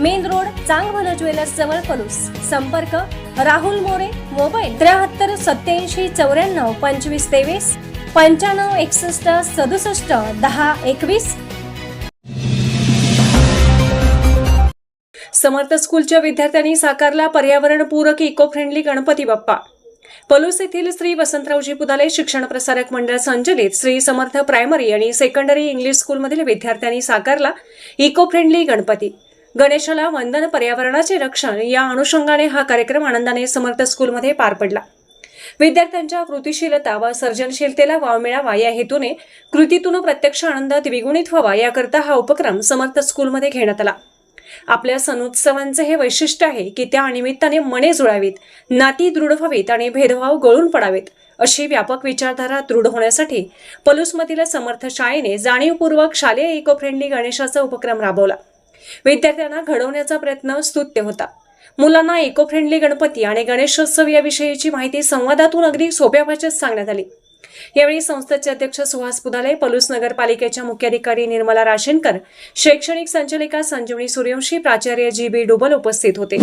Main road Changbhal jewellers जवळ पलूस. संपर्क Rahul More mobile त्र्याहत्तर सत्याऐंशी चौऱ्याण्णव पंचवीस तेवीस पंच्याण्णव एकसष्ट सदुसष्ट दहा एकवीस. समर्थ स्कूलच्या विद्यार्थ्यांनी साकारला पर्यावरणपूरक इको फ्रेंडली गणपती बाप्पा. पलूस येथील श्री वसंतरावजी पुदाले शिक्षण प्रसारक मंडळ संचलित श्री समर्थ प्रायमरी आणि सेकंडरी इंग्लिश स्कूलमधील विद्यार्थ्यांनी साकारला इको फ्रेंडली गणपती. गणेशाला वंदन पर्यावरणाचे रक्षण या अनुषंगाने हा कार्यक्रम आनंदाने समर्थ स्कूलमध्ये पार पडला. विद्यार्थ्यांच्या कृतिशीलता व सर्जनशीलतेला वाव मिळावा या हेतूने कृतीतून प्रत्यक्ष आनंद द्विगुणित व्हावा याकरता हा उपक्रम समर्थ स्कूलमध्ये घेण्यात आला. आपल्या सणोत्सवांचं हे वैशिष्ट्य आहे की त्या निमित्ताने मने जुळावीत नाती दृढ व्हावीत आणि भेदभाव गळून पडावेत अशी व्यापक विचारधारा दृढ होण्यासाठी पलूसमधील समर्थ शाळेने जाणीवपूर्वक शालेय इको फ्रेंडली गणेशाचा उपक्रम राबवला. विद्यार्थ्यांना घडवण्याचा प्रयत्न स्तुत्य होता. मुलांना इको फ्रेंडली गणपती आणि गणेशोत्सव याविषयीची माहिती संवादातून अगदी सोप्या भाषेत सांगण्यात आली. यावेळी संस्थेचे अध्यक्ष सुहास पुदाले पलूस नगरपालिकेच्या मुख्याधिकारी निर्मला राशेनकर शैक्षणिक संचालिका संजीवनी सूर्यवंशी प्राचार्य जी बी डुबल उपस्थित होते.